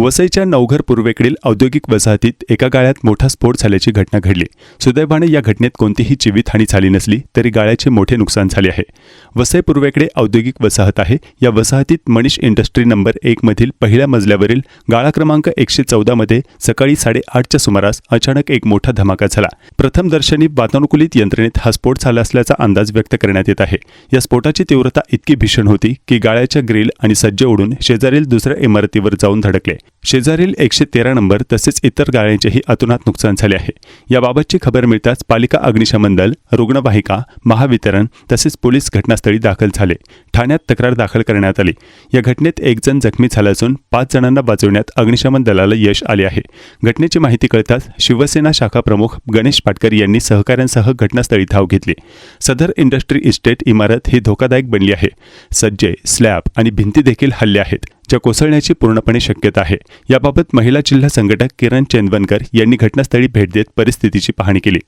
वसईच्या नवघर पूर्वेकडील औद्योगिक वसाहतीत एका गाळ्यात मोठा स्फोट झाल्याची घटना घडली. सुदैवाने या घटनेत कोणतीही जीवितहानी झाली नसली तरी गाळ्याचे मोठे नुकसान झाले आहे. वसई पूर्वेकडे औद्योगिक वसाहत आहे. या वसाहतीत मनीष इंडस्ट्री नंबर एकमधील पहिल्या मजल्यावरील गाळा क्रमांक एकशे चौदामध्ये सकाळी साडेआठच्या सुमारास अचानक एक मोठा धमाका झाला. प्रथमदर्शनी वातानुकूलित यंत्रणेत हा स्फोट झाला असल्याचा अंदाज व्यक्त करण्यात येत आहे. या स्फोटाची तीव्रता इतकी भीषण होती की गाळ्याच्या ग्रिल आणि सज्ज उडून शेजारील दुसऱ्या इमारतीवर जाऊन धडकले. शेजारील एकशे तेरा नंबर तसेच इतर गाळ्यांचेही अतोनात नुकसान झाले आहे. याबाबतची खबर मिळताच पालिका अग्निशमन दल रुग्णवाहिका महावितरण तसेच पोलीस घटनास्थळी दाखल झाले. ठाण्यात तक्रार दाखल करण्यात आली. या घटनेत एक जण जखमी झाला असून पाच जणांना वाचवण्यात अग्निशमन दलाला यश आले आहे. घटनेची माहिती कळताच शिवसेना शाखा प्रमुख गणेश पाटकर यांनी सहकाऱ्यांसह घटनास्थळी धाव घेतली. सदर इंडस्ट्री इस्टेट इमारत ही धोकादायक बनली आहे. सज्जे स्लॅब आणि भिंती देखील हल्ले आहेत. ज्या कोसळण्याची पूर्णपणे शक्यता आहे. याबाबत महिला जिल्हा संघटक किरण चेंदवनकर यांनी घटनास्थळी भेट देत परिस्थितीची पाहणी केली.